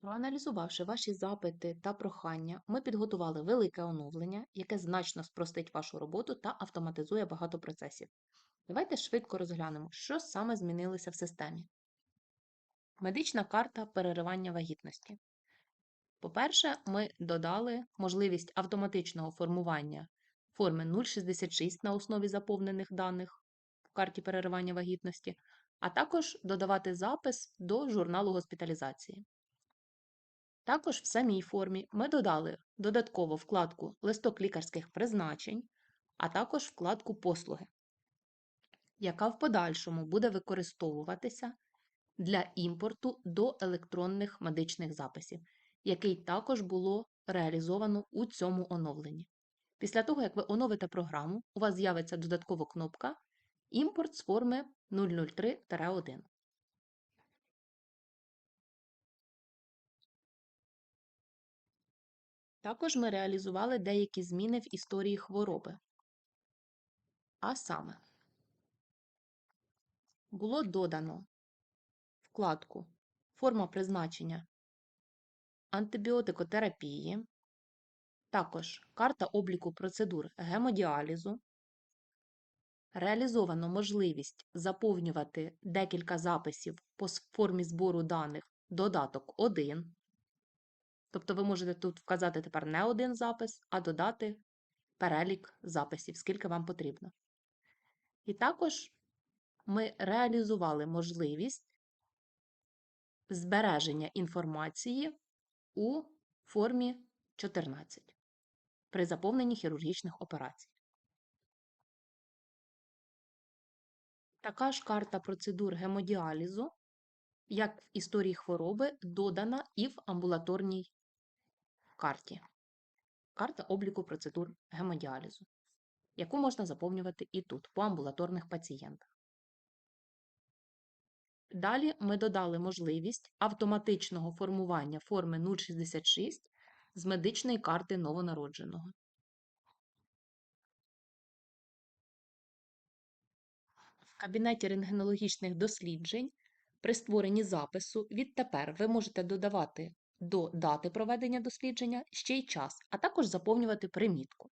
Проаналізувавши ваші запити та прохання, ми підготували велике оновлення, яке значно спростить вашу роботу та автоматизує багато процесів. Давайте швидко розглянемо, що саме змінилося в системі. Медична карта переривання вагітності. По-перше, ми додали можливість автоматичного формування форми 066 на основі заповнених даних в карті переривання вагітності, а також додавати запис до журналу госпіталізації. Також в самій формі ми додали додатково вкладку Листок лікарських призначень, а також вкладку Послуги, яка в подальшому буде використовуватися для імпорту до електронних медичних записів, який також було реалізовано у цьому оновленні. Після того, як ви оновите програму, у вас з'явиться додаткова кнопка Імпорт з форми 003-1. Також ми реалізували деякі зміни в історії хвороби. А саме, було додано вкладку Форма призначення антибіотикотерапії, також карта обліку процедур гемодіалізу. Реалізовано можливість заповнювати декілька записів по формі збору даних додаток 1. Тобто ви можете тут вказати тепер не один запис, а додати перелік записів, скільки вам потрібно. І також ми реалізували можливість збереження інформації у формі 14 при заповненні хірургічних операцій. Така ж карта процедур гемодіалізу, як в історії хвороби, додана і в амбулаторній карті. Карта обліку процедур гемодіалізу, яку можна заповнювати і тут, по амбулаторних пацієнтах. Далі ми додали можливість автоматичного формування форми 066 з медичної карти новонародженого. В кабінеті рентгенологічних досліджень при створенні запису відтепер ви можете додавати до дати проведення дослідження ще й час, а також заповнювати примітку.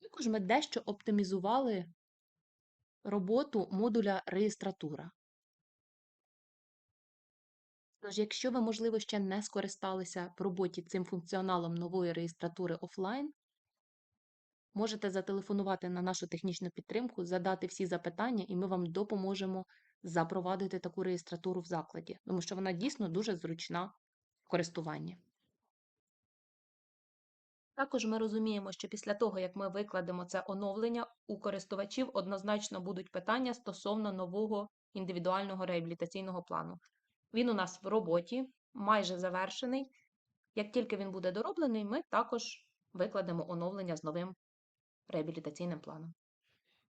Також ми дещо оптимізували роботу модуля реєстратура. Тож, якщо ви, можливо, ще не скористалися в роботі цим функціоналом нової реєстратури офлайн, можете зателефонувати на нашу технічну підтримку, задати всі запитання, і ми вам допоможемо запровадити таку реєстратуру в закладі, тому що вона дійсно дуже зручна в користуванні. Також ми розуміємо, що після того, як ми викладемо це оновлення, у користувачів однозначно будуть питання стосовно нового індивідуального реабілітаційного плану. Він у нас в роботі, майже завершений. Як тільки він буде дороблений, ми також викладемо оновлення з новим реабілітаційним планом.